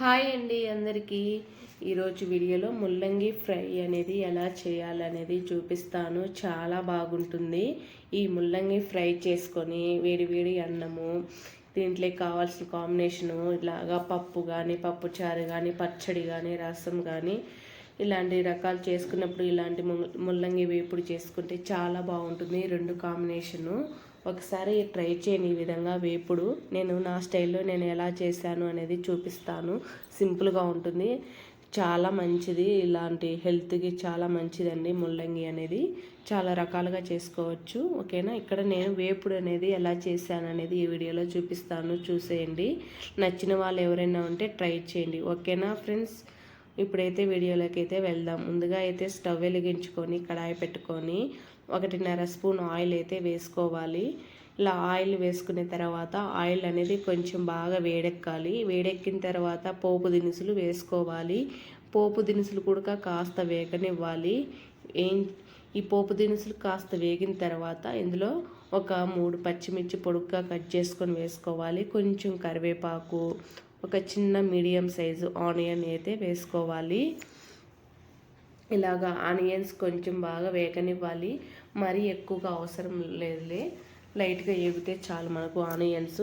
Hi అండి అందరికీ. ఈరోజు వీడియోలో ముల్లంగి ఫ్రై అనేది ఎలా చేయాలనేది చూపిస్తాను. చాలా బాగుంటుంది. ఈ ముల్లంగి ఫ్రై చేసుకొని వేడివేడి అన్నము దీంట్లో కావాల్సిన కాంబినేషను ఇలాగా పప్పు కానీ పప్పుచారు కానీ పచ్చడి కానీ రసం కానీ ఇలాంటి రకాలు చేసుకున్నప్పుడు ఇలాంటి ముల్లంగి వేపుడు చేసుకుంటే చాలా బాగుంటుంది. రెండు కాంబినేషను ఒకసారి ట్రై చేయని ఈ విధంగా వేపుడు. నేను నా స్టైల్లో నేను ఎలా చేశాను అనేది చూపిస్తాను. సింపుల్గా ఉంటుంది. చాలా మంచిది. ఇలాంటి హెల్త్కి చాలా మంచిదండి ముల్లంగి అనేది. చాలా రకాలుగా చేసుకోవచ్చు. ఓకేనా? ఇక్కడ నేను వేపుడు అనేది ఎలా చేశాను అనేది ఈ వీడియోలో చూపిస్తాను. చూసేయండి. నచ్చిన వాళ్ళు ఎవరైనా ఉంటే ట్రై చేయండి. ఓకేనా ఫ్రెండ్స్? ఇప్పుడైతే వీడియోలోకి అయితే వెళ్దాం. ముందుగా అయితే స్టవ్ వెలిగించుకొని కడాయి పెట్టుకొని ఒకటిన్నర స్పూన్ ఆయిల్ అయితే వేసుకోవాలి. ఇలా ఆయిల్ వేసుకున్న తర్వాత ఆయిల్ అనేది కొంచెం బాగా వేడెక్కాలి. వేడెక్కిన తర్వాత పోపు దినుసులు వేసుకోవాలి. పోపు దినుసులు కూడా కాస్త వేగనివ్వాలి. ఏం ఈ పోపు దినుసులు కాస్త వేగిన తర్వాత ఇందులో ఒక మూడు పచ్చిమిర్చి పొడుగ్గా కట్ చేసుకొని వేసుకోవాలి. కొంచెం కరివేపాకు ఒక చిన్న మీడియం సైజు ఆనియన్ అయితే వేసుకోవాలి. ఇలాగా ఆనియన్స్ కొంచెం బాగా వేగనివ్వాలి. మరీ ఎక్కువగా అవసరం లేదులే. లైట్గా ఏగితే చాలు మనకు ఆనియన్స్.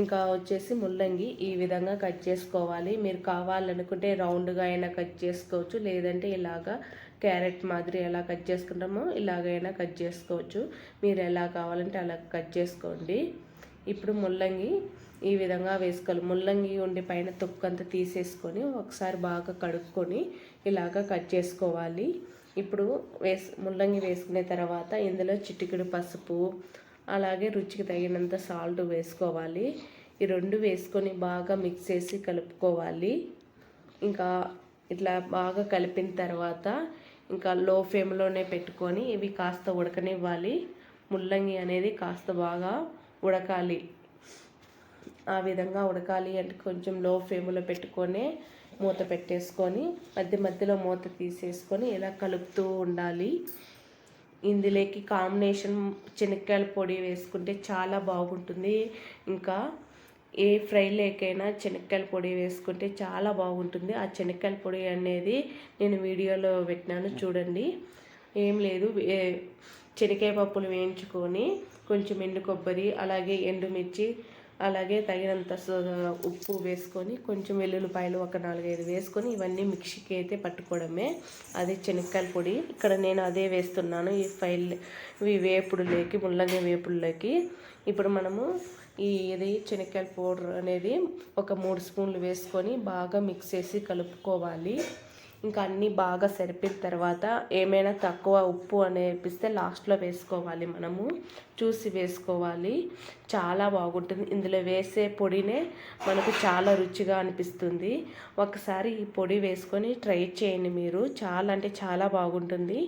ఇంకా వచ్చేసి ముల్లంగి ఈ విధంగా కట్ చేసుకోవాలి. మీరు కావాలనుకుంటే రౌండ్గా అయినా కట్ చేసుకోవచ్చు. లేదంటే ఇలాగా క్యారెట్ మాదిరి ఎలా కట్ చేసుకుంటామో ఇలాగైనా కట్ చేసుకోవచ్చు. మీరు ఎలా కావాలంటే అలా కట్ చేసుకోండి. ఇప్పుడు ముల్లంగి ఈ విధంగా వేసుకోవాలి. ముల్లంగి ఉండి పైన తొక్కంతా తీసేసుకొని ఒకసారి బాగా కడుక్కొని ఇలాగ కట్ చేసుకోవాలి. ఇప్పుడు వేస్ ముల్లంగి వేసుకునే తర్వాత ఇందులో చిటికెడు పసుపు అలాగే రుచికి తగినంత సాల్ట్ వేసుకోవాలి. ఈ రెండు వేసుకొని బాగా మిక్స్ చేసి కలుపుకోవాలి. ఇంకా ఇట్లా బాగా కలిపిన తర్వాత ఇంకా లో ఫ్లేమ్లోనే పెట్టుకొని ఇవి కాస్త ఉడకనివ్వాలి. ముల్లంగి అనేది కాస్త బాగా ఉడకాలి. ఆ విధంగా ఉడకాలి అంటే కొంచెం లో ఫ్లేమ్లో పెట్టుకొని మూత పెట్టేసుకొని మధ్య మధ్యలో మూత తీసేసుకొని ఇలా కలుపుతూ ఉండాలి. ఇందులోకి కాంబినేషన్ శనక్కాయల పొడి వేసుకుంటే చాలా బాగుంటుంది. ఇంకా ఏ ఫ్రై లేకైనా శనక్కాయల పొడి వేసుకుంటే చాలా బాగుంటుంది. ఆ శనక్కాయల పొడి అనేది నేను వీడియోలో పెట్టినాను చూడండి. ఏం లేదు శనగకాయ పప్పులు వేయించుకొని కొంచెం ఎండు కొబ్బరి అలాగే ఎండుమిర్చి అలాగే తగినంత ఉప్పు వేసుకొని కొంచెం వెల్లుల్లిపాయలు ఒక నాలుగైదు వేసుకొని ఇవన్నీ మిక్సీకి అయితే పట్టుకోవడమే. అది శనక్కాయల పొడి. ఇక్కడ నేను అదే వేస్తున్నాను. ఈ ఫైల్ ఇవి వేపుడులోకి ముల్లంగి వేపుడులోకి. ఇప్పుడు మనము ఈ ఇది శనక్కాయల పౌడర్ అనేది ఒక మూడు స్పూన్లు వేసుకొని బాగా మిక్స్ చేసి కలుపుకోవాలి. ఇంకా అన్నీ బాగా సరిపిన తర్వాత ఏమైనా తక్కువ ఉప్పు అనేపిస్తే లాస్ట్లో వేసుకోవాలి మనము. చూసి వేసుకోవాలి. చాలా బాగుంటుంది. ఇందులో వేసే పొడినే మనకు చాలా రుచిగా అనిపిస్తుంది. ఒకసారి ఈ పొడి వేసుకొని ట్రై చేయండి మీరు. చాలా అంటే చాలా బాగుంటుంది.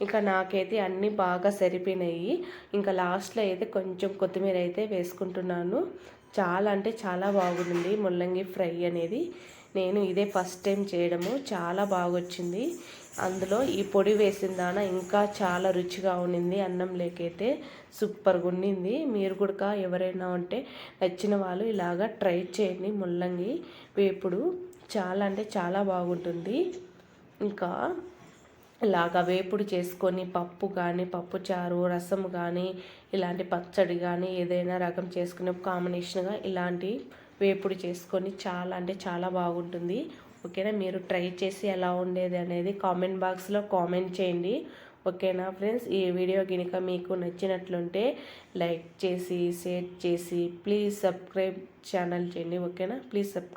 ఇంకా నాకైతే అన్నీ బాగా సరిపోయినాయి. ఇంకా లాస్ట్లో అయితే కొంచెం కొత్తిమీర అయితే వేసుకుంటున్నాను. చాలా అంటే చాలా బాగుంటుంది ముల్లంగి ఫ్రై అనేది. నేను ఇదే ఫస్ట్ టైం చేయడము. చాలా బాగొచ్చింది. అందులో ఈ పొడి వేసిన దాన ఇంకా చాలా రుచిగా ఉండింది అన్నం లేకైతే సూపర్గా ఉండింది మీరు కూడా ఎవరైనా ఉంటే నచ్చిన వాళ్ళు ఇలాగా ట్రై చేయండి. ముల్లంగి వేపుడు చాలా అంటే చాలా బాగుంటుంది. ఇంకా ఇలాగా వేపుడు చేసుకొని పప్పు కానీ పప్పు చారు రసం కానీ ఇలాంటి పచ్చడి కానీ ఏదైనా రకం చేసుకునే కాంబినేషన్గా ఇలాంటి వేపుడు చేసుకొని చాలా అంటే చాలా బాగుంటుంది. ఓకేనా? మీరు ట్రై చేసి ఎలా ఉండేది అనేది కామెంట్ బాక్స్లో కామెంట్ చేయండి. ఓకేనా ఫ్రెండ్స్? ఈ వీడియో కనుక మీకు నచ్చినట్లుంటే లైక్ చేసి షేర్ చేసి ప్లీజ్ సబ్స్క్రైబ్ ఛానల్ చేయండి. ఓకేనా? Please subscribe